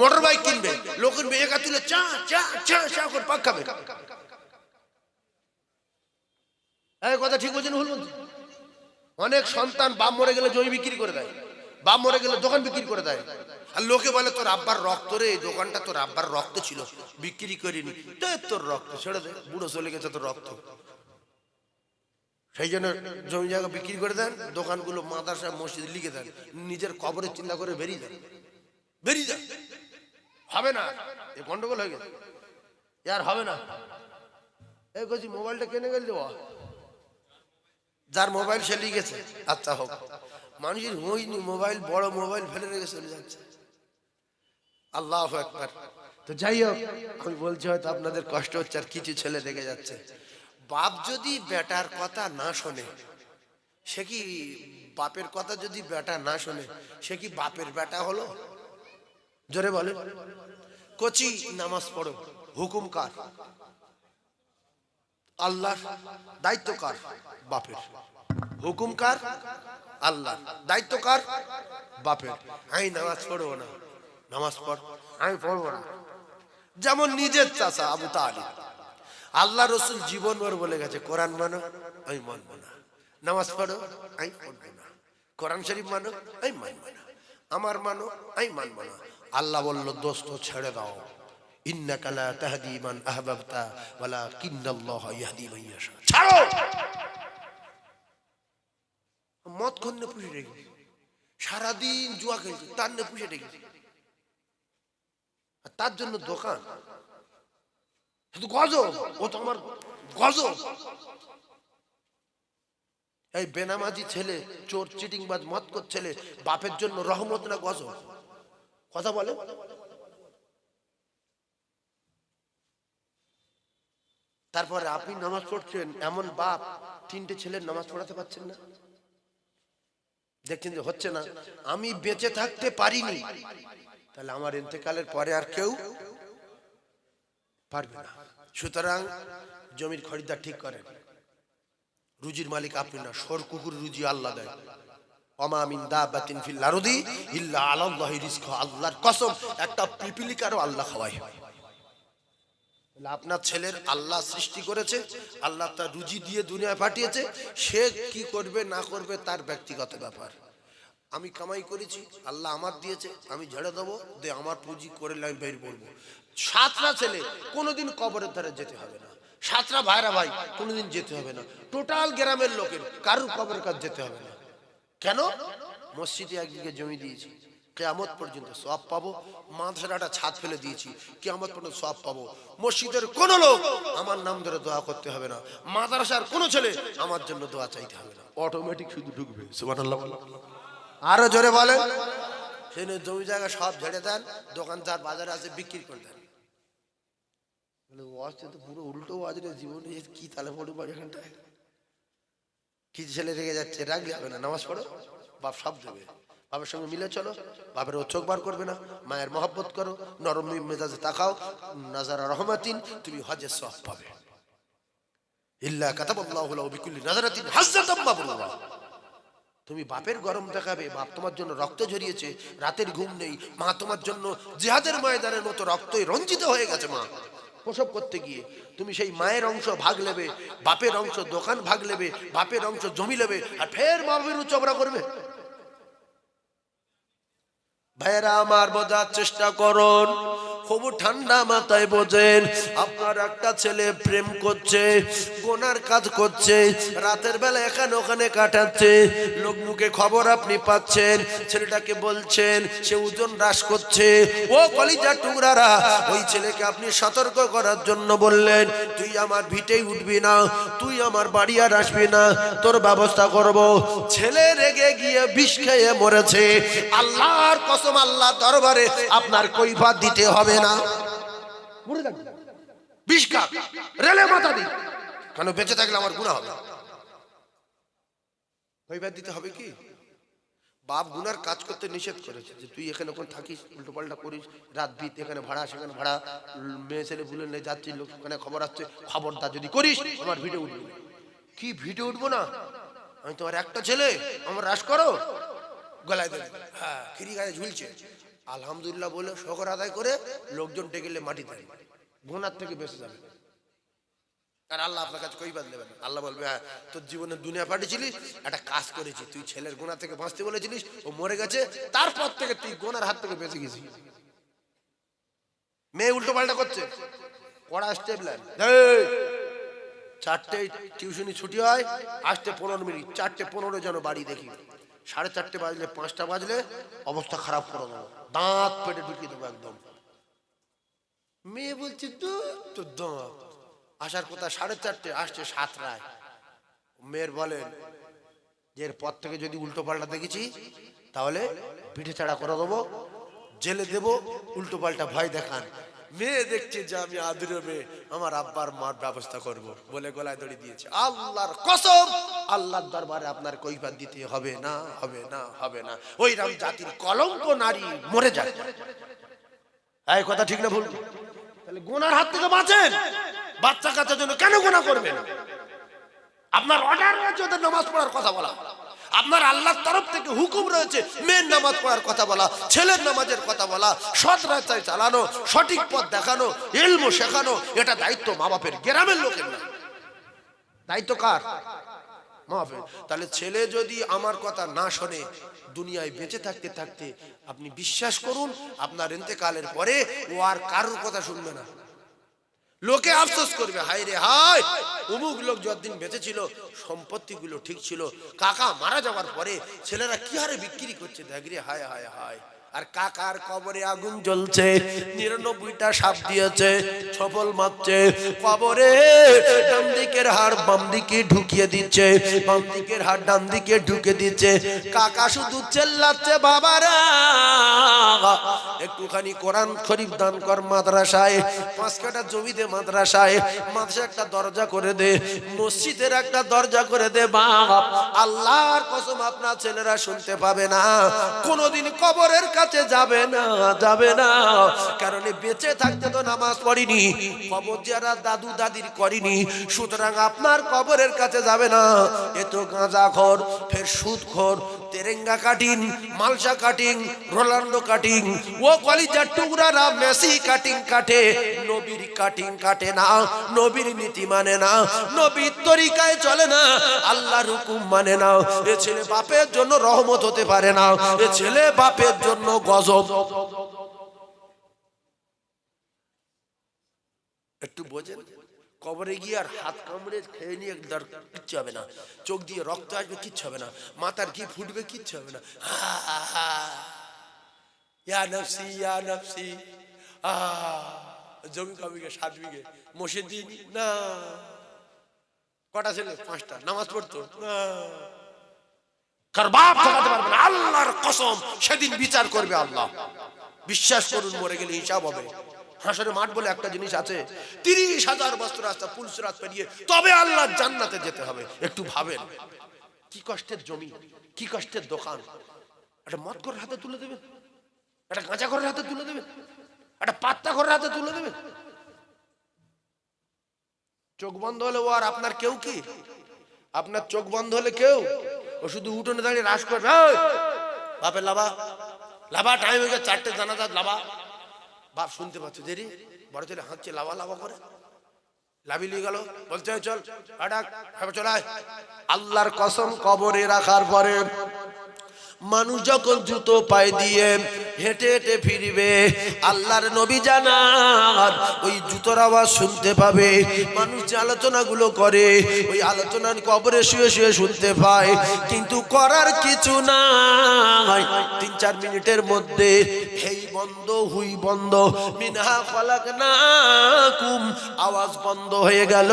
Motor bike কিনবে লোকের মেয়েকা তুলে চা চা চা চা করে পাক খাবে। কথা ঠিক বলছেন ভুল অনেক সন্তান বাপ মরে গেলে জমি বিক্রি করে দেয়, বাপ মরে গেলে দোকান বিক্রি করে দেয়। আর লোকে বলে, তোর আব্বার রক্ত রে, এই দোকানটা তোর আব্বার রক্ত ছিল, বিক্রি করিনি। তোর রক্ত, ছেড়ে দে, বুড়ো চলে গেছে তোর রক্ত। সেই জন্য জমি জায়গা বিক্রি করে দেন, দোকানগুলো মাদ্রাসা, মসজিদ লিখে দেন, নিজের কবরের চিন্তা করে বেরিয়ে যান। বেরিয়ে যান। হবে না। এ গন্ডগোল হয়ে গেছে। আর হবে না। এই কছি মোবাইলটা কেনে গেল দেওয়া যার মোবাইল সে লিখেছে। আচ্ছা হোক। মানুষের হইনি মোবাইল, বড় মোবাইল ফেলে রেখে চলে যাচ্ছে। আল্লাহ একবার তো যাই হোক, আমি বলছি হয়তো আপনাদের কষ্ট হচ্ছে আর কিছু ছেলে দেখে যাচ্ছে। বাপ যদি বেটার কথা না শোনে, সে কি বাপের কথা যদি বেটা না শোনে, সে কি বাপের বেটা হলো? জোরে বলে কচি নামাজ পড়ো, হুকুম কার? আল্লাহ দায়িত্ব কার? বাপের। হুকুম কার? আল্লাহ দায়িত্ব কার? বাপের। আমি নামাজ পড়ব না। নামাজ পড়, আমি পড়ব না। যেমন নিজের চাচা আবু তালি আল্লাহ রসুল জীবন ভর বলে গেছে, কোরআন মানো, আমি মানবো না। নামাজ পড়ো, আমি পড়ব না। কোরআন শরীফ মানো, আমি মানবো না। আমার মানো, আমি মানবো না। আল্লাহ বলল, দোস্ত, ছেড়ে দাও। তার আর তার জন্য দোকান। শুধু ও তো আমার গজ এই বেনামাজি ছেলে, চোর, চিটিংবাজ মতকর ছেলে, বাপের জন্য রহমত না গজ কথা বলে। তারপরে আপনি নামাজ পড়ছেন, এমন বাপ তিনটে ছেলের নামাজ পড়াতে পারছেন না। দেখছেন যে হচ্ছে না। আমি বেঁচে থাকতে পারিনি। তাহলে আমার ইন্তেকালের পরে আর কেউ পারবে না। সুতরাং জমির খরিদ্দার ঠিক করেন। রুজির মালিক আপনি না সর কুকুর রুজি আল্লাহ দেয়। অমা মিন দাবাতিন ফিল আরদি ইল্লা আলাল্লাহি রিজকুহা আল্লাহর কসম, একটা পিপিলিকারও আল্লাহ আপনার ছেলের আল্লাহ সৃষ্টি করেছে, আল্লাহ তার রুজি দিয়ে দুনিয়ায় পাঠিয়েছে, সে কি করবে, না করবে তার ব্যক্তিগত ব্যাপার। আমি কামাই করেছি, আল্লাহ আমার দিয়েছে, আমি ঝেড়ে দেবো দে আমার পুঁজি করে আমি বের করব। সাতটা ছেলে, কোনোদিন কবরের ধারে যেতে হবে না। সাতটা ভাইরা ভাই, কোনোদিন যেতে হবে না। টোটাল গ্রামের লোকের, কারুর কবরের কাছে যেতে হবে না। কেন? মসজিদে একদিকে জমি দিয়েছি। কেয়ামত পর্যন্ত সব পাবো। একটা ছাদ ফেলে দিয়েছি। কেয়ামত পর্যন্ত সব পাবো। মসজিদের কোনো লোক আমার নাম ধরে দোয়া করতে হবে না। মাদ্রাসার কোনো ছেলে আমার জন্য দোয়া চাইতে হবে না। অটোমেটিক শুধু ঢুকবে। সুবহানাল্লাহ আরও জোরে বলেন। সেই জন্য জমি জায়গা সব ঝেড়ে দেন দোকান যার বাজারে আছে বিক্রি করে দেন। বলে ওয়াজটা তো পুরো উল্টো ওয়াজ রে জীবনে কি তালে পড়ে এখানটায় কি ছেলে রেগে যাচ্ছে, রাগলে হবে না, নামাজ পড়ো, বাপ সব দেবে। বাবার সঙ্গে মিলে চলো, বাপের ও চোখ বার করবে না, মায়ের মহব্বত করো, নরম মেজাজে তাকাও, নাজারা রহমাতিন, তুমি হজের সব পাবে। ইল্লা কাতাবাল্লাহু লাহু বিকুল্লি নাজারাতিন, হাজ্জাতাম মাবরুরা তুমি বাপের গরম দেখাবে, বাপ তোমার জন্য রক্ত ঝরিয়েছে, রাতের ঘুম নেই, মা তোমার জন্য জেহাদের ময়দানের মতো রক্তই রঞ্জিত হয়ে গেছে, মা। প্রসব করতে গিয়ে তুমি সেই মায়ের অংশ ভাগ নেবে, বাপের অংশ দোকান ভাগ নেবে, বাপের অংশ জমি নেবে, আর ফের মা বাপের চবড়া করবে। ভাইয়েরা, আমার বোঝার চেষ্টা করুন। খুব ঠান্ডা মাথায় বোঝেন, আপনার একটা ছেলে প্রেম করছে, গোনার কাজ করছে, রাতের বেলা এখানে ওখানে কাটাচ্ছে লোক মুখে খবর আপনি পাচ্ছেন, ছেলেটাকে বলছেন, সে ওজন হ্রাস করছে। ও কলিজার টুকরারা, ওই ছেলেকে আপনি সতর্ক করার জন্য বললেন, তুই আমার ভিটেই উঠবি না, তুই আমার বাড়ি আর আসবি না, তোর ব্যবস্থা করব। ছেলে রেগে গিয়ে বিষ খেয়ে মরেছে। আল্লাহর কসম আল্লাহ দরবারে আপনার কৈফাত দিতে হবে না। মরে যাবে বিষ খা রেলে মাথা দি কেন বেঁচে থাকলে আমার গুণা হবে? কৈফাত দিতে হবে কি? বাপ গুনার কাজ করতে নিষেধ করেছে যে তুই এখানে ওখানে থাকিস উল্টো পাল্টা করিস রাত বিত এখানে ভাড়া সেখানে ভাড়া মেয়ে ছেলে ভুলে নিয়ে যাচ্ছিস লোক ওখানে খবর আসছে খবরদার যদি করিস আমার ভিডিও উঠবে কি ভিডিও উঠবো না? আমি তোমার একটা ছেলে আমার রাস করো। গলায় দেবে হ্যাঁ খিরি গায়ে ঝুলছে। আলহামদুলিল্লাহ বলে শকর আদায় করে লোকজন ডেকেলে মাটি দেয় গোনার থেকে বেঁচে যাবে। আর আল্লাহ আপনার কাছে কই বাদ নেবেন। আল্লাহ বলবে হ্যাঁ তোর জীবনে দুনিয়া পাঠিয়েছিলি, একটা কাজ করেছি। তুই ছেলের গোনা থেকে বাঁচতে বলেছিলিস, ও মরে গেছে, তারপর থেকে তুই গোনার হাত থেকে বেঁচে গেছিস। মেয়ে উল্টো পাল্টা করছে। পড়া স্টেপ লাইন চারটে টিউশনি ছুটি হয়, আসতে পনেরো মিনিট, চারটে পনেরো যেন বাড়ি দেখি। সাড়ে চারটে বাজলে, পাঁচটা বাজলে অবস্থা খারাপ করে দেবো। দাঁত, পেটে ঢুকিয়ে দেবো একদম। মেয়ে বলছে তো দাঁত। আসার কথা সাড়ে চারটে, আসছে সাতটায়। মেয়ের বলেন যে এর পর থেকে যদি উল্টো পাল্টা দেখেছি, তাহলে পিঠে ছাড়া করে দেবো। জেলে দেব, উল্টো পাল্টা ভয় দেখান। মেয়ে দেখছে যে আমি আদুরে মেয়ে, আমার আব্বার মার ব্যবস্থা করব। বলে গলায় দড়ি দিয়েছে। আল্লাহর কসম, আল্লাহর দরবারে আপনার কৈফাত দিতে হবে না হবে না হবে না। ওই রাম জাতির কলঙ্ক নারী মরে যায় এই কথা ঠিক না ভুল? তাহলে গোনার হাত থেকে বাঁচেন। বাচ্চা কাচ্চার জন্য কেন গোনা করবেন? আপনার অর্ডার রয়েছে ওদের নামাজ পড়ার কথা বলা। আপনার আল্লাহর তরফ থেকে হুকুম রয়েছে, মেয়ের নামাজ পড়ার কথা বলা, ছেলের নামাজের কথা বলা, সৎ রাস্তায় চালানো, সঠিক পথ দেখানো এলমো শেখানো, এটা দায়িত্ব মা বাপের গ্রামের লোকের না। দায়িত্ব কার? মা তাহলে ছেলে যদি আমার কথা না শোনে, দুনিয়ায় বেঁচে থাকতে থাকতে, আপনি বিশ্বাস করুন, আপনার ইন্তেকালের পরে ও আর কারোর কথা শুনবে না। লোকে আফসোস করবে, হায় রে হায়। অমুক লোক যতদিন বেঁচে ছিল, সম্পত্তিগুলো ঠিক ছিল। কাকা মারা যাওয়ার পরে ছেলেরা কি হারে বিক্রি করছে? দেখ রে, হায় হায় হায়। আর কাকার কবরে আগুন জ্বলছে, নিরানব্বইটা সাপ দিয়েছে ছপল মারছে, কবরে ডান দিকের হাড় বাম দিকে ঢুকিয়ে দিচ্ছে বাম দিকের হাড় ডান দিকে ঢুকে দিচ্ছে। কাকা শুধু চেল্লাচ্ছে, বাবারা! একটুখানি কোরআন শরীফ দান কর মাদ্রাসায়, পাঁচ কাটা জমিতে মাদ্রাসায় মাদ্রাসা একটা দরজা করে দে, মসজিদের একটা দরজা করে দে, বাপ। আল্লাহর কসম আপনার ছেলেরা শুনতে পাবে না। কোনোদিন কবরের কাছে যাবে না যাবে না। কারণ বেঁচে থাকতে তো নামাজ পড়িনি, কবর যারা দাদু দাদির করিনি। সুতরাং আপনার কবরের কাছে যাবে না। এ তো গাঁজা ঘর, ফের সুদ খর তেরেঙ্গা কাটিং, মালসা কাটিং রোলান্ডো কাটিং, ও কলিজার টুকরারা মেসি কাটিং কাটে। নবীর কাটিং কাটে না, নবীর নীতি মানে না, নবীর তরিকায় চলে না, আল্লাহর হুকুম মানে না। এ ছেলে বাপের জন্য রহমত হতে পারে না, এ ছেলে বাপের জন্য গজব। একটু বোঝেন? কবরে গিয়ে আর হাত কামড়ে খেয়ে নিয়ে দর কিচ্ছু হবে না। চোখ দিয়ে রক্ত আসবে, কিচ্ছু হবে না। মাথার কি ফুটবে, কিচ্ছু হবে না। ইয়া নফসি ইয়া নফসি। জমি কবিকে সাত বিঘে মসে দিন না। কটা ছেলে? পাঁচটা। নামাজ পড়তো? না। কার বাপ ঠকাতে পারবে না। আল্লাহর কসম, সেদিন বিচার করবে আল্লাহ। বিশ্বাস করুন, মরে গেলে হিসাব হবে। হাসরের মাঠ বলে একটা জিনিস আছে তিরিশ হাজার বস্ত্র রাস্তা পুলসরাত পেরিয়ে তবে আল্লাহ জান্নাতে যেতে হবে। একটু ভাবেন কি কষ্টের জমি কি কষ্টের দোকান? একটা মদ করে হাতে তুলে দেবেন? একটা গাঁজা ঘরের হাতে তুলে দেবেন? একটা পাত্তা ঘরের হাতে তুলে দেবেন? চোখ বন্ধ হলে ও আর আপনার কেউ কি? আপনার চোখ বন্ধ হলে কেউ? ও শুধু উঠোনে দাঁড়িয়ে রাস করবে "এই, বাপের লাভা লাভা টাইম হয়ে গেছে চারটে জানাজা লাভা। বাপ শুনতে পাচ্ছ, দেরি? বড় ছেলে হাঁটছে লাভা লাভা করে। গেল বলতে "এই চল চলায় আল্লাহর কসম কবরে রাখার পরে মানুষ যখন জুতো পায়ে দিয়ে হেঁটে হেঁটে ফিরবে, আল্লাহর নবী জানার ওই জুতোর আওয়াজ শুনতে পাবে। মানুষ যে আলোচনাগুলো করে, ওই আলোচনার কবরে শুয়ে শুয়ে শুনতে পায়। কিন্তু করার কিছু নাই। তিন চার মিনিটের মধ্যে, হেই বন্ধ, হুই বন্ধ, মিনহা ফলাক না আওয়াজ বন্ধ হয়ে গেল।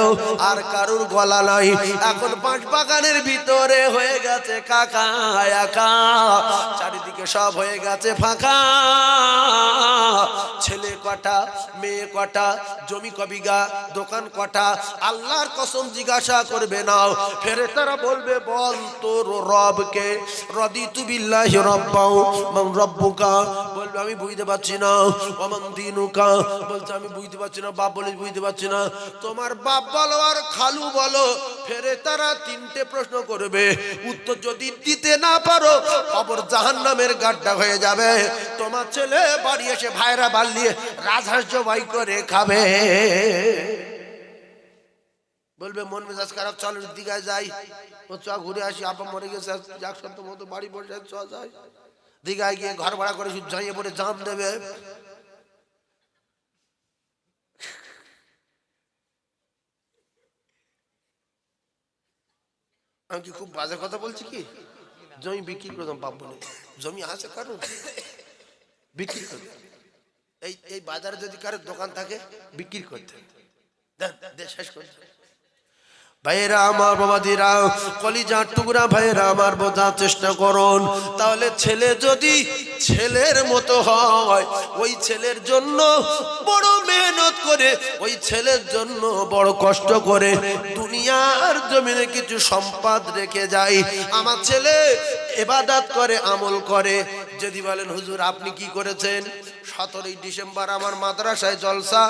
আর কারুর গলা নাই এখন পাঁচ বাগানের ভিতরে হয়ে গেছে কাকা, একা। চারিদিকে সব হয়ে গেছে ফাঁকা। ছেলে কটা, মেয়ে কটা, জমি কবিগা দোকান কটা। আল্লাহর কসম জিজ্ঞাসা করবে নাও ফেরে তারা বলবে, বল তোর রবকে। রদি তু বিল্লাহি রব্বাও রব্বুকা। বলবে, আমি বুঝতে পারছি না। অমান দিনুকা। বলছে, আমি বুঝতে পারছি না। বাপ বলে বুঝতে পারছি না। তোমার বাপ বলো আর খালু বলো, ফেরে তারা তিনটে প্রশ্ন করবে। উত্তর যদি দিতে না পারো খবর জাহান নামের গাড্ডা হয়ে যাবে। তোমার ছেলে বাড়ি এসে ভাইরা বাল্লিয়ে রাজহাঁস জবাই করে খাবে। বলবে, মন মেজাজ খারাপ চল দিঘায় যাই। ও চ ঘুরে আসি, আপা মরে গেছে এক সপ্তাহ মতো বাড়ি পড়ে যায় চ যাই। দীঘায় গিয়ে ঘর ভাড়া করে ঝাঁইয়ে পড়ে জাম দেবে। আমি কি খুব বাজে কথা বলছি কি? জমি বিক্রি করতাম পাপ বলে। জমি আছে কারণ বিক্রি করতে এই এই বাজারে যদি কারও দোকান থাকে, বিক্রি করতে দেন। শেষ করতে ভাইয়েরা, আমার বাবাদিরা কলিজার টুকরা ভাইয়েরা, আমার বোঝার চেষ্টা করুন। তাহলে ছেলে যদি ছেলের মতো হয়, ওই ছেলের জন্য বড় মেহনত করে, ওই ছেলের জন্য বড় কষ্ট করে দুনিয়ার জমিনে কিছু সম্পদ রেখে যায়। আমার ছেলে এবাদাত করে, আমল করে যদি বলেন, হুজুর, আপনি কি করেছেন? সতেরোই ডিসেম্বর আমার মাদ্রাসায় জলসা,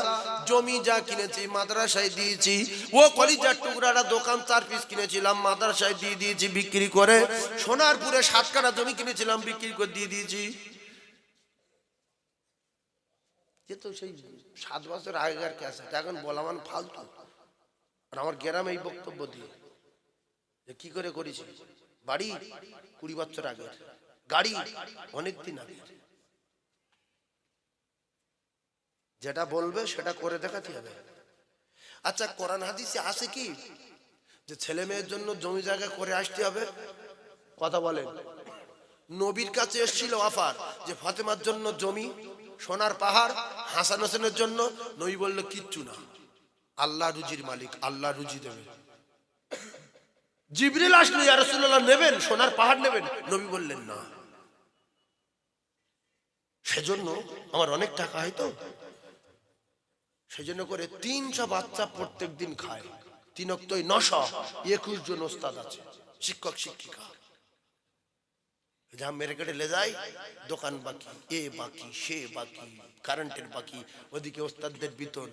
জমি যা কিনেছি মাদ্রাসায় দিয়েছি। ও কলিজার টুকরাটা দোকান চার পিস কিনেছিলাম, মাদ্রাসায় দিয়ে দিয়েছি বিক্রি করে। সোনারপুরে সাত কাটা জমি কিনেছিলাম, বিক্রি করে দিয়ে দিয়েছি। তো সেই সাত বছর আগেকার ক্যাসেট, এখন বলা মান ফালতু। আর আমার গ্রামে এই বক্তব্য দিয়ে। কি করে করেছি? বাড়ি কুড়ি বছর আগে গাড়ি অনেক দিন আগে। যেটা বলবে সেটা করে দেখাতে হবে। আচ্ছা কোরআন হাদিসে আছে কি? যে ছেলে মেয়ের জন্য জমি জায়গা করে আসতে হবে। কথা বলেন। নবীর কাছে এসেছিল অফার যে ফাতেমার জন্য জমি, সোনার পাহাড়, হাসান হোসেনের জন্য। নবী বলল, কিচ্ছু না। আল্লাহ রুজির মালিক, আল্লাহ রুজি দেবে। জিবরিল আসলো, ইয়া রাসূলুল্লাহ, নেবেন? সোনার পাহাড় নেবেন? নবী বললেন, না। সেজন্য আমার অনেক টাকা হয় তো। সেজন্য করে তিনশো বাচ্চা প্রত্যেক দিন খায়। তিন অক্তই নশো একুশ জন ওস্তাদ আছে, শিক্ষক, শিক্ষিকা। যা মেরে কেটে লে যায়, দোকান বাকি, এ বাকি, সে বাকি, কারেন্টের বাকি, ওদিকে ওস্তাদদের বিতন,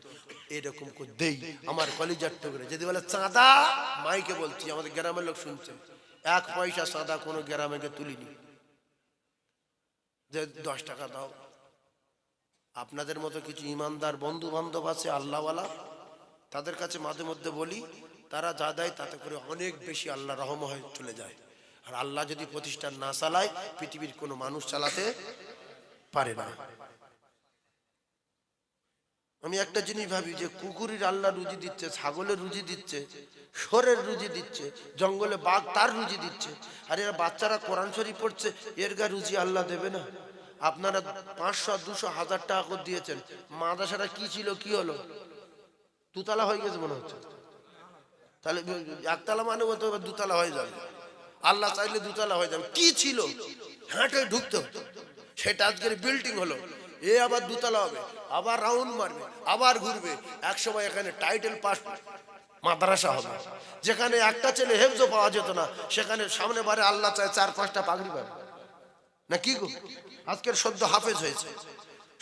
এরকম করে দেই। আমার কলিজার টুকরে, যদি বলে, চাঁদা? মাইকে বলছি, আমাদের গ্রামের লোক শুনছে। এক পয়সা চাঁদা কোনো গ্রামে তুলিনি। যে দশ টাকা দাও। আপনাদের মতো কিছু ইমানদার বন্ধু বান্ধব আছে, আল্লাহওয়ালা, তাদের কাছে মাঝে মধ্যে বলি, তারা যা দেয় তাতে করে অনেক বেশি আল্লাহ রহম হয়ে চলে যায়। আর আল্লাহ যদি প্রতিষ্ঠান না চালায়, পৃথিবীর কোনো মানুষ চালাতে পারে না। আমি একটা জিনিস ভাবি যে, কুকুরের আল্লাহ রুজি দিচ্ছে, ছাগলের রুজি দিচ্ছে সরের রুজি দিচ্ছে, জঙ্গলে বাঘ তার রুজি দিচ্ছে। আর এরা বাচ্চারা কোরআন শরীফ পড়ছে, এর গা রুজি আল্লাহ দেবে না। আপনারা পাঁচশো, দুশো, হাজার টাকা করে দিয়েছেন। মাদ্রাসাটা কি ছিল, কি হলো? দুতলা হয়ে গেছে মনে হচ্ছে। তাহলে একতলা মানে ও তো দুতলা হয়ে যাবে। আল্লাহ চাইলে দুতলা হয়ে যাবে। কি ছিল? হাঁটে ঢুকতে হতো। সেটা আজকের বিল্ডিং হলো। এ আবার দুতলা হবে, আবার রাউন্ড মারবে, আবার ঘুরবে। এক সময় এখানে টাইটেল পাস মাদ্রাসা হবে। যেখানে একটা ছেলে হেফজো পাওয়া যেত না, সেখানে সামনে বারে আল্লাহ চায় চার, পাঁচটা পাগড়ি পাবে। না কি গো? আজকের সদ্য হাফেজ হয়েছে।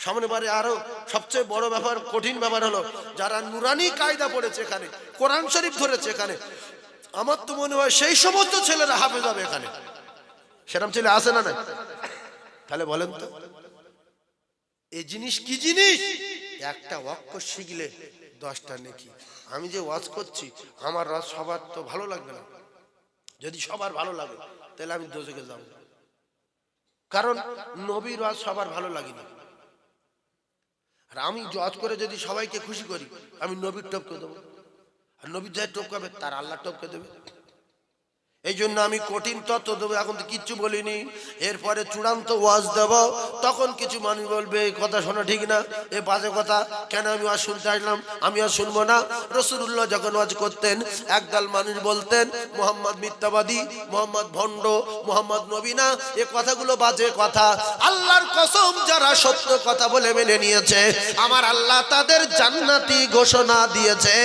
সামনে বারে আরও সবচেয়ে বড় ব্যাপার, কঠিন ব্যাপার হলো, যারা নুরানি কায়দা পড়েছে এখানে, কোরআন শরীফ ধরেছে এখানে, আমার তো মনে হয় সেই সমস্ত ছেলেরা হাফেজ হবে এখানে। সেরকম ছেলে আসে না না তাহলে বলেন তো এই জিনিস কি জিনিস? একটা অক্ষর শিখলে দশটা নেকি। আমি যে ওয়াজ করছি, আমার রস সবার তো ভালো লাগবে না। যদি সবার ভালো লাগে, তাহলে আমি দোজকে যাব। কারণ নবীর ওয়াজ সবার ভালো লাগে না আর আমি জজ করে যদি সবাইকে খুশি করি, আমি নবীর টপকে দেবো। আর নবীর যাই টপকাবে, তার আল্লাহ টপকে দেবে। এই জন্য আমি কঠিন তত্ত্ব দেবো, এখন তো কিচ্ছু বলিনি। এরপরে চূড়ান্ত ওয়াজ দেব, তখন কিছু মানুষ বলবে, এই কথা শোনা ঠিক না, এ বাজে কথা, কেন আমি ওয়াজ শুনতে আসলাম? আমি আর শুনব না। রসুল্লাহ যখন ওয়াজ করতেন, একদল মানুষ বলতেন, মোহাম্মদ মিথ্যাবাদী, মোহাম্মদ ভণ্ড, মোহাম্মদ নবীনা এ কথাগুলো বাজে কথা। আল্লাহর কসম যারা সত্য কথা বলে মেনে নিয়েছে, আমার আল্লাহ তাদের জান্নাতি ঘোষণা দিয়েছে।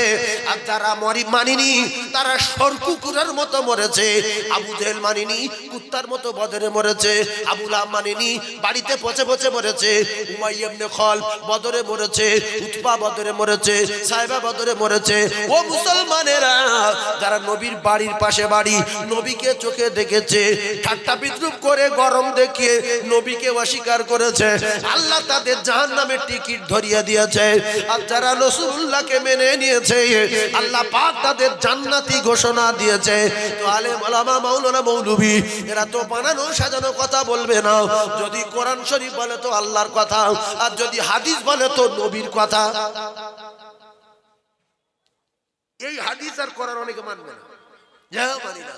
আর যারা মরি মানিনি, তারা সরকুকুরের মতো মরেছে। আবু মানিনি, কুত্তার মতো বদরে মরেছে আবুল আহ মানিনি, বাড়িতে পচে পচে মরেছে উমাই খল বদরে মরেছে উৎপা বদরে মরেছে, সাহেবা বদরে মরেছে। ও মুসলমানেরা, যারা নবীর বাড়ির পাশে বাড়ি, নবীকে চোখে দেখেছে ঠাট্টা বিদ্রুপ করে গরম দেখিয়ে নবীকে অস্বীকার করেছে, আল্লাহ তাদের জাহান নামের টিকিট ধরিয়ে দিয়েছে। আর যারা রসুল্লাহকে মেনে নিয়েছে, আল্লাহ পাক তাদের জান্নাতি ঘোষণা দিয়েছে। তো আলে মালামা মাওলানা এরা তো বানানো, সাজানো কথা বলবে না। যদি কোরআন শরীফ বলে তো আল্লাহর কথা, আর যদি হাদিস বলে তো নবীর কথা। এই হাদিস আর করার অনেকে মানবে না। মানি না,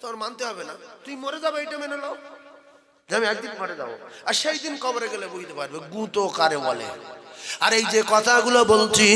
তোর মানতে হবে না। তুই মরে যাবে, এটা মেনে নাও। আমি একদিন মরে যাব। আর সেই দিন কবরে গেলে বুঝতে পারবে, গুতো কারে বলে। আর এই যে কথাগুলো বলছি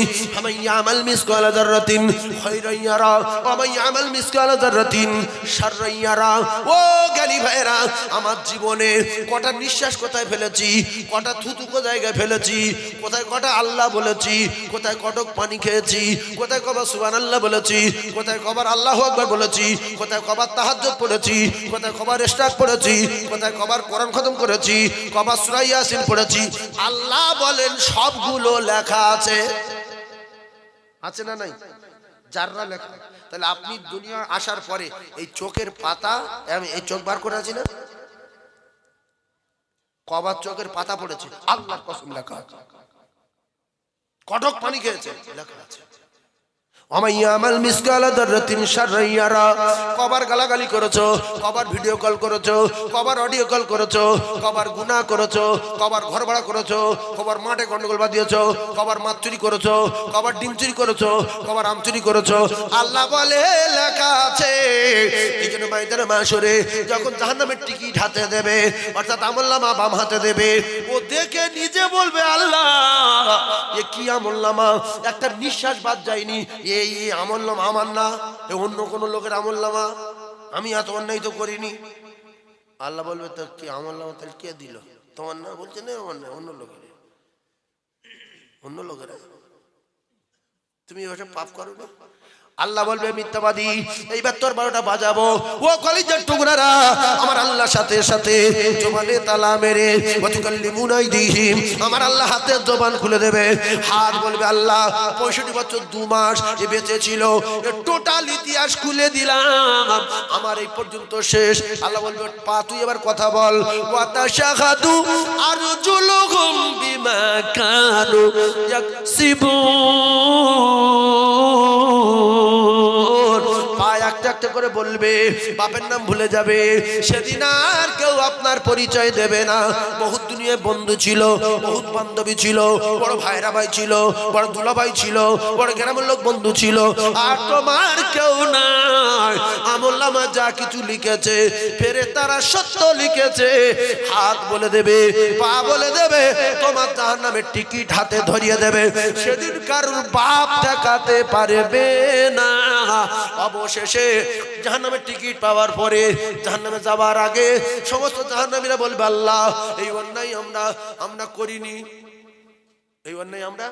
আমার জীবনে কটা নিঃশ্বাস কোথায় ফেলেছি, কটা থুতু জায়গায় ফেলেছি, কোথায় কটা আল্লাহ বলেছি, কোথায় কটক পানি খেয়েছি, কোথায় কবার সুবহানাল্লাহ বলেছি, কোথায় কবার আল্লাহু আকবার বলেছি, কোথায় কবার তাহাজ্জুদ পড়েছি, কোথায় কবার ইশরাক পড়েছি, কোথায় কবার কোরআন খতম করেছি, কবার সূরা ইয়াসিন পড়েছি। আল্লাহ বলেন সবগুলো লেখা আছে। আছে না নাই? যাররা লেখা। তাহলে আপনি দুনিয়া আসার পরে এই চোখের পাতা, আমি এই চোখ বার করে আছি না? কবার চোখের পাতা পড়েছে। আল্লাহর কসম লেখা আছে। কটক পানি খেয়েছে। লেখা আছে। আমাল মিসকালা দাররাতিন শাররাইয়ারা কবার গালাগালি করেছ, কবার ভিডিও কল করেছ, কবার অডিও কল করেছ, কবার গুনাহ করেছ, কবার ঘর ভাড়া করেছ, কবার মাঠে গন্ডগোল বাঁধিয়েছো, কবার মাছ চুরি করেছ, কবার ডিম চুরি করেছ, কবার আম চুরি করেছ। আল্লাহ বলে, লেখা আছে। এই জন্য মাইদানে মাসরে যখন জাহান্নামের টিকিট হাতে দেবে, অর্থাৎ আমল্লামা বাম হাতে দেবে, ও দেখে নিজে বলবে, আল্লাহ, এ কি আমল্লামা একটা নিঃশ্বাস বাদ যায়নি এই এই নাম আমার না অন্য কোনো লোকের আমল নামা আমি এত অন্যায় তো করিনি। আল্লাহ বলবে, তো কি আমল নামা তাহলে কে দিল? তোমার না বলছে, না, আমার না, অন্য লোকের। অন্য লোকেরা। তুমি ওসব পাপ করো না? আল্লাহ বলবে, মিথ্যাবাদী, এইবার তোর বারোটা বাজাবো। ও কলিজার টুকরারা, আমার আল্লাহ সাথে সাথে জবানে তালা মেরে গতকাল্লি মুনাই আমার আল্লাহ হাতের জবান খুলে দেবে। হাত বলবে, আল্লাহ, পঁয়ষট্টি বছর, দু মাস এ বেঁচে ছিল। টোটাল ইতিহাস খুলে দিলাম। আমার এই পর্যন্ত শেষ। আল্লাহ বলবে, পা, তুই এবার কথা বল। আর বিমা কানু ইয়াকসিবুন। Oh. একটা একটা করে বলবে, বাপের নাম ভুলে যাবে। সেদিন আর কেউ আপনার পরিচয় দেবে না। বহুত দুনিয়ায় বন্ধু ছিল, বহুত বান্ধবী ছিল, বড় ভাইরা ভাই ছিল, বড় দুলা ভাই ছিল, বড় গ্রামের লোক বন্ধু ছিল। আর তোমার কেউ নাই। আমল্লামা যা কিছু লিখেছে ফেরে তারা সত্য লিখেছে। হাত বলে দেবে, পা বলে দেবে, তোমার জাহান নামে টিকিট হাতে ধরিয়ে দেবে। সেদিন কারুর বাপ দেখাতে পারবে না। অবশেষে জাহান্নামের টিকিট পাওয়ার পরে জাহান্নামে যাওয়ার আগে সমস্ত বলবে, আল্লাহ, এই অন্যায় আমরা আমরা করিনি। এই অন্যায় আমরা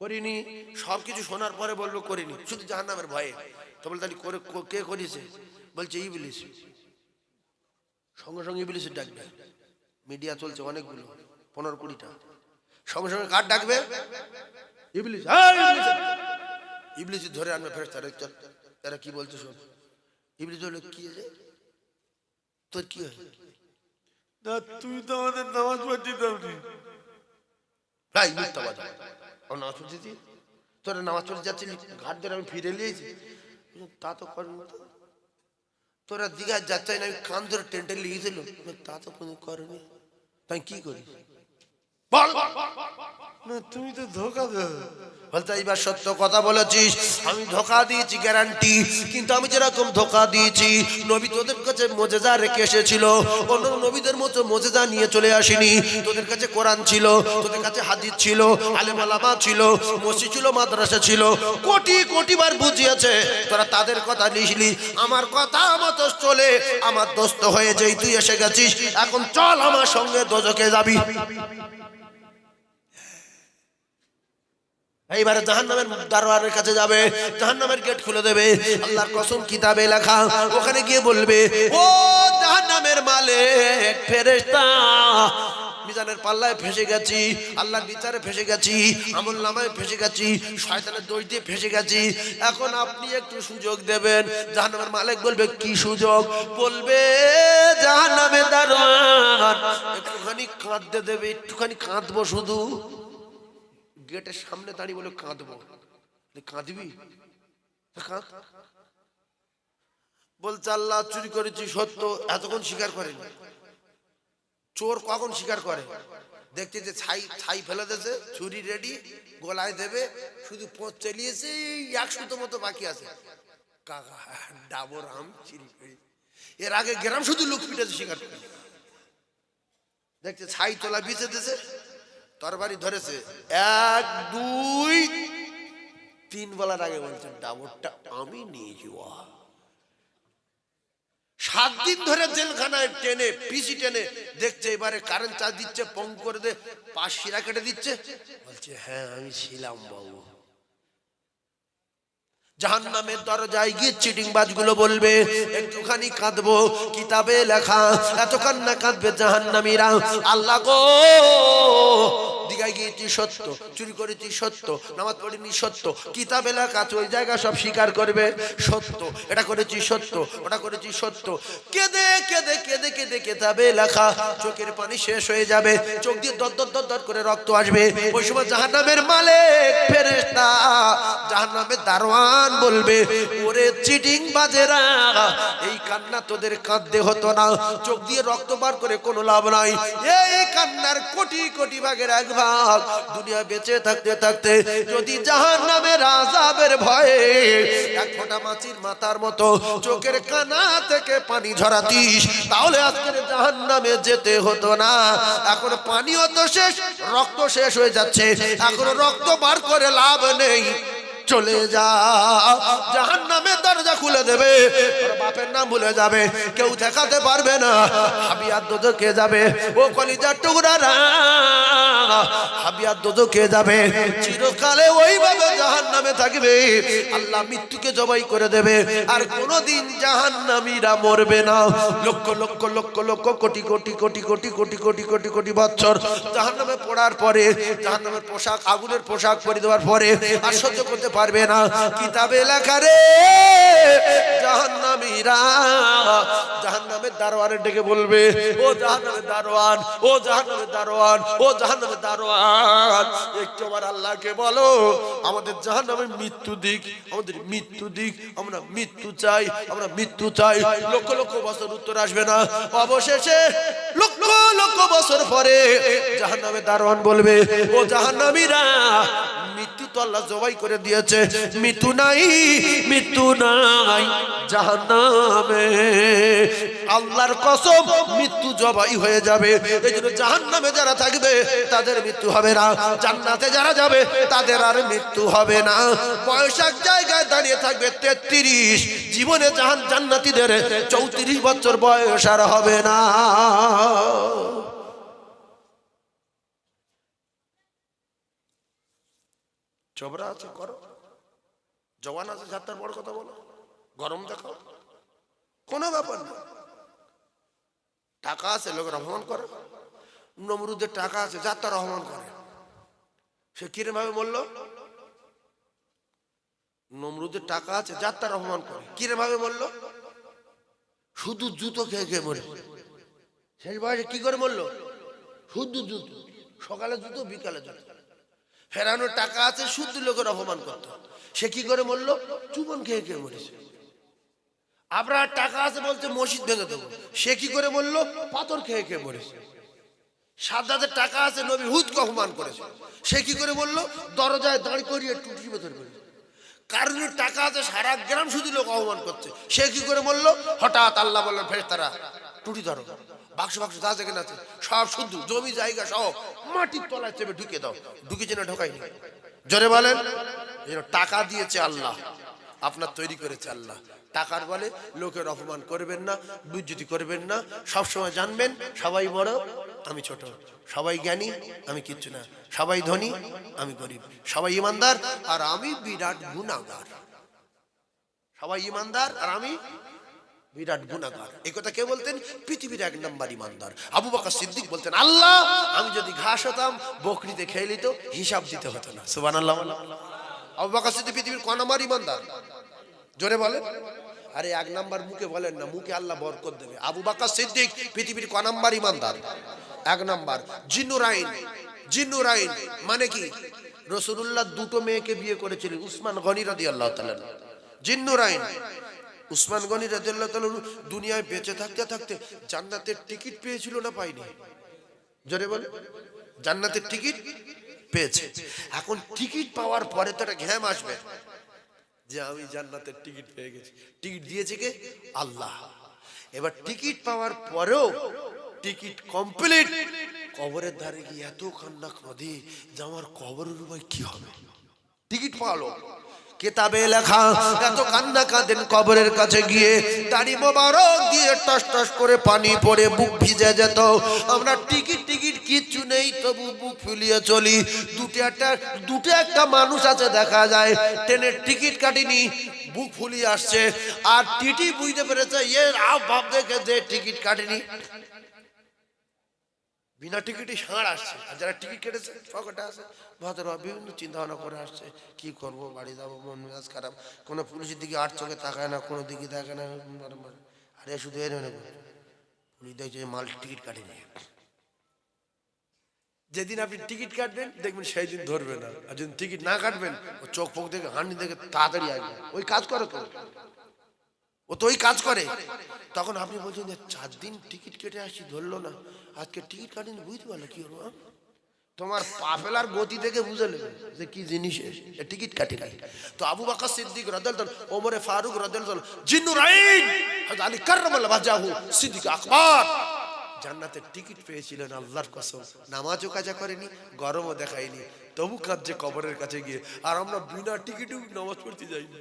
করিনি। সব কিছু শোনার পরে বলব করিনি। শুধু ভয়ে। তো বলে তাহলে করে, কে করেছে? বলছে সঙ্গে সঙ্গে ইবলিসের ডাকবে মিডিয়া চলছে অনেকগুলো, পনেরো কুড়িটা। সঙ্গে সঙ্গে কার ডাকবে? এই ইবলিস! ইবলিস ধরে আনবে ফেরত এরা কি বলছে শোন? ইবলিস হলো কি রে? তোর কি হয়? না তুই তো আমাদের নামাজ পড়তে দাওনি ভাই মিথ্যা মিথ্যাবাদ ও নামাজ পড়তেছি তোরা নামাজ পড়তে যাচ্ছিলি ঘাট ধরে আমি ফিরে নিয়েছি। তা তো করেন তোরা দীঘায় যাচ্ছে না আমি কান ধরে টেন্টে লিখেছিল তা তো কোনো করেনি তাই কি করি? তুমি তো ধোকা বলতে, এইবার সত্য কথা বলেছিস, আমি ধোকা দিয়েছি গ্যারান্টি কিন্তু আমি যেরকম ধোকা দিয়েছি, নবী তোদের কাছে মজেজা রেখে এসেছিল। অন্য নবীদের মতো মজেজা নিয়ে চলে আসেনি। তোদের কাছে কোরআন ছিল, তোদের কাছে হাদিস ছিল আলেম আলামা ছিল, মসজিদ ছিল, মাদ্রাসা ছিল। কোটি কোটি বার বুঝিয়েছে, তোরা তাদের কথা নিসলি আমার কথা মতো চলে, আমার দোস্ত হয়ে যেই তুই এসে গেছিস, এখন চল আমার সঙ্গে দোজকে যাবি। এইবারে জাহান্নামের দারোয়ানের কাছে যাবে, জাহান্নামের গেট খুলে দেবে, আল্লাহর কসম কিতাবে লেখা, ওখানে গিয়ে বলবে, ও জাহান্নামের মালিক, ফেরেশতা, মিজানের পাল্লায় ফেসে গেছি, আল্লাহর বিচারে গেছি নামায় গেছি গেছি, এখন আপনি একটু সুযোগ দেবেন। জাহান্নামের মালিক বলবে, কি সুযোগ? বলবে, জাহান্নামের দারোয়ান, একটুখানি কাঁদতে দেবে, একটুখানি কাঁদবো শুধু। গেটের সামনে দাঁড়িয়ে বলে, কাঁদবো। কাঁদবি? কাঁদ। বলছে, আল্লাহ চুরি করেছি, সত্য, এতক্ষণ স্বীকার করেনি। চোর কখন স্বীকার করে? দেখতে যে ছাই ছাই ফেলে দিয়েছে, ছুরি রেডি, গলায় দেবে, শুধু পথ চালিয়েছে, এই একশোটো মতো বাকি আছে। কাকা, ডাবর আম চিরি এর আগে গ্রাম শুধু লোক পিটেছে স্বীকার করে। দেখছে ছাই তোলা বিছে দিয়েছে তরবারি ধরেছে। এক, দুই তিন বলার আগে বলছে ডাবরটা আমি নিয়ে যাওয়া সাত দিন ধরে জেলখানায় টেনে, পিসি টেনে দেখছে, এবারে কারেন্ট চার্জ দিচ্ছে পং করে দে পাশ শিরা কেটে দিচ্ছে। বলছে হ্যাঁ আমি ছিলাম বাবু। জাহান নামের দরজায় গিয়ে চিটিং বাজগুলো বলবে, একটুখানি কাঁদবো, কিতাবে লেখা এত কান্না কাঁদবে জাহান নামীরা আল্লাহ গো দিঘায় গিয়েছি সত্য চুরি করেছি সত্য নামাজ পড়িনি সত্য কিতাবে আছে, ওই জায়গা সব স্বীকার করবে সত্য এটা করেছি সত্য ওটা করেছি সত্য। কেঁদে কেঁদে কেঁদে কেঁদে কেতাবে লেখা চোখের পানি শেষ হয়ে যাবে চোখ দিয়ে দর দর দর দর করে রক্ত আসবে। ওই সময় জাহান্নামের মালিক ফেরেশতা জাহান্নামের দারোয়ান বলবে ওরে চিটিং বাজেরা এই কান্না তোদের কাঁদতে হতো না চোখ দিয়ে রক্ত বার করে কোনো লাভ নাই। এই কান্নার কোটি কোটি ভাগের এক ভাগ দুনিয়া বেঁচে থাকতে থাকতে যদি জাহান নামের আজাবের ভয়ে এক ফোঁটা মাছির মাথার মতো চোখের কানা থেকে পানি ঝরাতিস, তাহলে আজকের জাহান নামে যেতে হতো না। এখন পানিও তো শেষ, রক্ত শেষ হয়ে যাচ্ছে। এখন রক্ত বার করে লাভ নেই। চলে যা। জাহান নামে দরজা খুলে দেবে। বাপের নাম ভুলে যাবে। কেউ দেখাতে পারবে না। হাবিয়ার দোদকে যাবে? ও কলিজার টুকরা হাবিয়ার দোদকে যাবে? চিরকালে ওইভাবে জাহান নামে থাকবে। আল্লাহ মৃত্যুকে জবাই করে দেবে। আর কোনোদিন জাহান নামীরা মরবে না। লক্ষ লক্ষ লক্ষ লক্ষ, কোটি কোটি কোটি কোটি কোটি কোটি কোটি কোটি বছর জাহান নামে পড়ার পরে জাহান নামের পোশাক, আগুনের পোশাক পরে দেওয়ার পরে আর সহ্য করতে পারবে না। কিতাবে লেখা রে, জাহান্নামীরা, জাহান্নামের দারোয়ানে ডেকে বলবে, ও জাহান্নামের দারোয়ান, ও জাহান্নামের দারোয়ান, ও জাহান্নামের দারোয়ান। একটু আমার আল্লাহকে বলো, আমাদের মৃত্যু দিক, আমাদের মৃত্যু দিক, আমরা মৃত্যু চাই, আমরা মৃত্যু চাই। লক্ষ লক্ষ বছর উত্তর আসবে না। অবশেষে লক্ষ লক্ষ বছর পরে জাহান্নামের দারোয়ান বলবে, ও জাহান্নামীরা, মৃত্যু তো আল্লাহ জবাই করে দিয়েছে মৃত্যু নাই মৃত্যু নাই জাহান্নামে। আল্লাহর কসম, মৃত্যু জবাই হয়ে যাবে। এই জন্য জাহান্নামে যারা থাকবে, তাদের মৃত্যু হবে না। জান্নাতে যারা যাবে, তাদের আর মৃত্যু হবে না। বয়সাক জায়গায় দাঁড়িয়ে থাকবে তেত্রিশ। জীবনে জাহান জান্নাতীদের চৌত্রিশ বছর বয়স আর হবে না। চবরা আছে, করো। জওয়ান আছে যাত্রার বড় কথা বলো। গরম দেখাও। কোনো ব্যাপার না। টাকা আছে, লোক রহমান করে। নমরুদের টাকা আছে, যাত্রা রহমান করে। সে কিরম ভাবে বলল? নমরুদের টাকা আছে, যাত্রা রহমান করে। কিরম ভাবে বলল? শুধু জুতো খেয়ে খেয়ে মরে। শেষ বয়সে কি করে মরলো? শুধু জুতো। সকালে জুতো, বিকালে জুতো। ফেরানোর টাকা আছে, শুদ্ধ লোকের অপমান করত সে কি করে মরলো? চুবন খেয়ে খেয়ে মরেছে। আপনার টাকা আছে বলছে, মসজিদ ভেঙে দেবো। সে কি করে মরলো? পাথর খেয়ে খেয়ে মরেছে। সাদ্দাদের টাকা আছে, নবী হুদকে অপমান করেছে। সে কি করে বলল দরজায় দাঁড় করিয়ে টুটি ভেতর করে কারণের টাকা আছে, সারা গ্রাম শুধু লোক অপমান করছে। সে কি করে বলল হঠাৎ আল্লাহ বললেন ফের তারা টুটি ধরো। বাক্স বাক্স যা যেখানে আছে, সব শুদ্ধ, জমি, জায়গা সব মাটির তলায় চেপে ঢুকে দাও। ঢুকেছে না, ঢোকায়নি। জোরে বলেন টাকা দিয়েছে আল্লাহ, আপনার তৈরি করেছে আল্লাহ। টাকার বলে লোকের অপমান করবেন না বিদ্যুতি করবেন না। সবসময় জানবেন, সবাই বড়, আমি ছোট। সবাই জ্ঞানী, আমি কিচ্ছু না। সবাই ধনী, আমি গরিব। সবাই ইমানদার, আর আমি বিরাট গুণাগার সবাই ইমানদার, আর আমি বিরাট গুণাগার। এই কথা কে বলতেন? পৃথিবীর এক নম্বর ইমানদার আবু বাকা সিদ্দিক বলতেন আল্লাহ আমি যদি ঘাস হতাম বকরিতে খেয়ে নিত হিসাব দিতে হতো না। সুবান আল্লাহ আবু বকর সিদ্দিক পৃথিবীর ক নম্বর ইমানদার জোরে বলেন। আরে এক নাম্বার মুখে বলেন না মুখে আল্লাহ বরকত দেবে। আবু বাকা সিদ্দিক পৃথিবীর ক নাম্বার ইমানদার এক নাম্বার। জিন্নুরাইন জিন্নুরাইন মানে কি? রসুল্লাহ দুটো মেয়েকে বিয়ে করেছিলেন উসমান গনি রাদি আল্লাহ জিন্নুরাইন উসমান গনি রাদি আল্লাহ দুনিয়ায় বেঁচে থাকতে থাকতে জান্নাতের টিকিট পেয়েছিল না পাইনি জোরে বলে জান্নাতের টিকিট পেয়েছে। এখন টিকিট পাওয়ার পরে তো একটা ঘ্যাম আসবে। যে আমি জান্নাতের টিকিট পেয়ে গেছি। টিকিট দিয়েছে কে? আল্লাহ। এবার টিকিট পাওয়ার পরেও টিকিট কমপ্লিট। কবরের ধারে গিয়ে এত কান্না কাঁদে যে আমার কবরের উপায় কি হবে? টিকিট পালো কেতাবে লেখা, এত কান্না কাঁদেন কবরের কাছে গিয়ে দাড়ি মোবারক দিয়ে টস টস করে পানি পড়ে বুক ভিজে যেত। আমরা টিকিট টিকিট কিচ্ছু নেই, তবু বুক ফুলিয়ে চলি। দুটো একটা দুটো একটা মানুষ আছে দেখা যায়, ট্রেনের টিকিট কাটিনি, বুক ফুলিয়ে আসছে। আর টিটি বুঝতে পেরেছে এর আপ ভাব দেখে যে টিকিট কাটেনি। বিনা টিকিটে সাঁড় আসছে। আর যারা টিকিট কেটেছে, পকেটে আছে ভদ্র বিভিন্ন চিন্তা ভাবনা করে আসছে। কি করব, বাড়ি যাব, মন মেজাজ খারাপ। কোনো পুলিশের দিকে আট চোখে তাকায় না, কোনো দিকে তাকায় না। আরে শুধু এর মনে পুলিশ দেখছে মাল টিকিট কাটেনি। যেদিন আপনি টিকিট কাটবেন, দেখবেন সেই দিন ধরবে না। আর যেদিন টিকিট না কাটবেন, ও চোখ ফোক দেখে হান্ডি দেখে তাড়াতাড়ি আসবে। ওই কাজ করে তো। ও তো ওই কাজ করে। তখন আপনি বলছেন যে চার দিন টিকিট কেটে আসছি, ধরলো না। আজকে টিকিট কাটিনি, বুঝতে পারল কি হলো? তোমার পাপেলার গতি থেকে বুঝে নেবে যে কি জিনিস টিকিট কাটি নাই। তো আবু বাকর সিদ্দিক রদল ওমরে ফারুক রদল জিন্নুর আইন, হযরত আলী কাররামাল্লাহু ওয়াজহাহু সিদ্দিক আকবর। জান্নাতের টিকিট পেয়েছিলেন আল্লাহর কসম, নামাজও কাজা করেনি, গরমও দেখায়নি। তবু কাঁদছে কবরের কাছে গিয়ে। আর আমরা বিনা টিকিটেও নামাজ পড়তে যাইনি।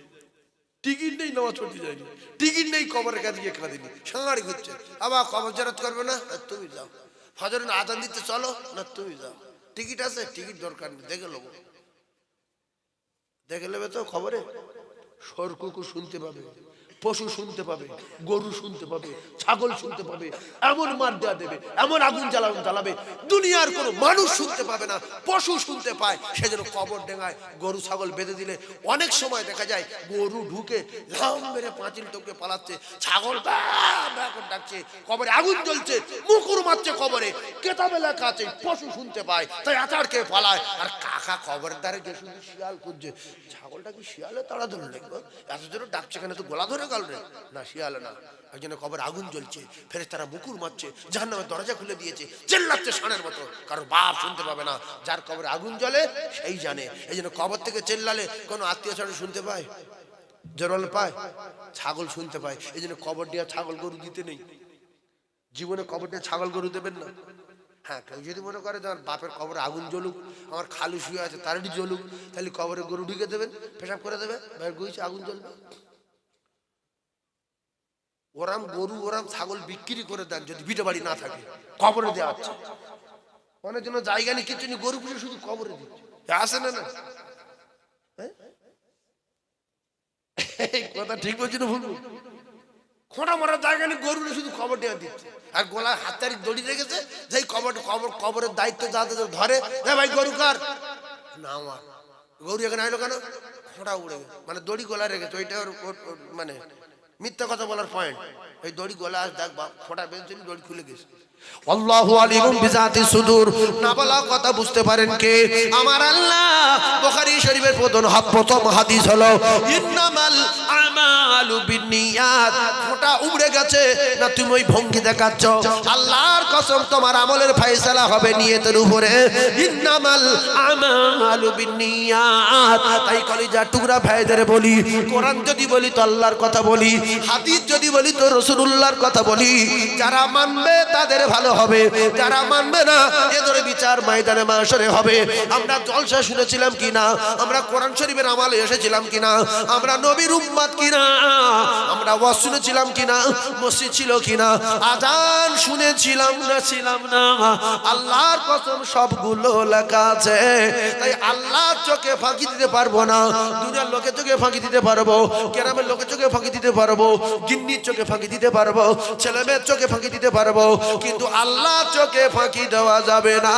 টিকিট নেই, নামাজ পড়তে যায়নি। টিকিট নেই, কবরের কাছে গিয়ে কাঁদিনি সাংহারি ঘুরছে আবার কবর জেরত করবে না? তুমি যাও। ফজর আদান দিতে চলো। না, তুমি যাও। টিকিট আছে, টিকিট দরকার নেই, দেখে নেব। দেখে নেবে তো খবরে সর কুকুর শুনতে পাবে। পশু শুনতে পাবে, গরু শুনতে পাবে, ছাগল শুনতে পাবে, এমন মার দেওয়া দেবে, এমন আগুন জ্বালানো জ্বালাবে, দুনিয়ার কোনো মানুষ শুনতে পাবে না, পশু শুনতে পায় সেজন্য কবর ডেঙায় গরু ছাগল বেঁধে দিলে। অনেক সময় দেখা যায়, গরু ঢুকে লাম মেরে পাঁচিল টপকে পালাচ্ছে, ছাগল ডাকছে, কবরে আগুন জ্বলছে, মুকুর মারছে কবরে। কেতাবে লেখা আছে পশু শুনতে পায়, তাই আচার খেয়ে পালায়, আর কাকা কবরের দ্বারে গিয়ে শুধু শিয়াল খুঁজছে, ছাগলটা কি শিয়ালে তাড়া ধরে দেখব এত জোরে ডাকছে কেন? তো গোলা ধরে রে। না শিয়ালে না। একজনের কবর আগুন জ্বলছে ফেরে তারা মুকুর মারছে জাহান নামে দরজা খুলে দিয়েছে, চেল্লাচ্ছে ষাঁড়ের মতো। কারণ বাপ শুনতে পাবে না। যার কবরে আগুন জ্বলে, সেই জানে। এই জন্য কবর থেকে চেল্লালে কোনো আত্মীয় স্বজন শুনতে পায়? জোরল পায়? ছাগল শুনতে পায়। এই জন্য কবর দেওয়া ছাগল গরু দিতে নেই। জীবনে কবর দিয়ে ছাগল গরু দেবেন না। হ্যাঁ কেউ যদি মনে করে আমার বাপের কবরে আগুন জ্বলুক, আমার খালু শুয়ে আছে, তারই জ্বলুক, তাহলে কবরে গরু ঢুকে দেবেন, পেশাব করে দেবে ভাই গুইছে আগুন জ্বলবে। ওরাম গরু, ওরাম ছাগল বিক্রি করে দেন যদি ভিটে বাড়ি না থাকে। কবরে দেওয়া হচ্ছে। অনেক জন্য জায়গা নেই, কিছু নেই, গরু পুষে শুধু কবরে দিচ্ছে। আসে না না? কথা ঠিক বলছি না ভুল? খোঁড়া মারার জায়গা নেই, গরু শুধু খবর দেওয়া দিচ্ছে। আর গোলা হাতারি দড়ি রেখেছে, যেই কবর কবর, কবরের দায়িত্ব যাতে ধরে। হ্যাঁ ভাই, গরু কার? না আমার। গরু এখানে আইলো কেন? খোঁড়া উড়ে মানে দড়ি গোলা রেখেছে, ওইটা ওর মানে মিথ্যা কথা বলার পয়েন্ট এই দড়ি গলা আস দেখ ফোটা বেঁধেছিল দড়ি খুলে গেছে। আল্লাহু আলিমুম বিজাতি সুদূর। না বলা কথা বুঝতে পারেন কে? আমার আল্লাহ বুখারী শরীফের প্রথম প্রথম হাদিস হলো ইন্নামাল আমালু বিনিয়াত। ফোঁটা গেছে। না তুমি ওই ভঙ্গি দেখাচ্ছ? আল্লাহর কসম তোমার আমলের ফয়সালা হবে নিয়তের উপরে। ইন্নামাল আমালু বিনিয়াত। তাই কলিজা টুকরা ভাইদের বলি কোরআন যদি বলি তো আল্লাহর কথা বলি হাদিস যদি বলি তো রসুলুল্লাহর কথা বলি। যারা মানবে তাদের ভালো হবে। যারা মানবে না এদের বিচার ময়দানে মাসরে হবে। আমরা জলসা শুনেছিলাম কিনা? আমরা কোরআন শরীফের আমালে এসেছিলাম কিনা? আমরা নবীর উম্মাদ কিনা? আমরা ওয়াজ শুনেছিলাম কিনা? মসজিদ ছিল কিনা? আজান শুনেছিলাম না, ছিলাম না। আল্লাহর কসম সবগুলো লেখা আছে। তাই আল্লাহর চোখে ফাঁকি দিতে পারব না। দুনিয়ার লোকের চোখে ফাঁকি দিতে পারব। কেরামের লোকের চোখে ফাঁকি দিতে পারব। গিন্নির চোখে ফাঁকি দিতে পারব। ছেলে মেয়ের চোখে ফাঁকি দিতে পারব। কিন্তু আল্লাহ চোখে ফাঁকি দেওয়া যাবে না।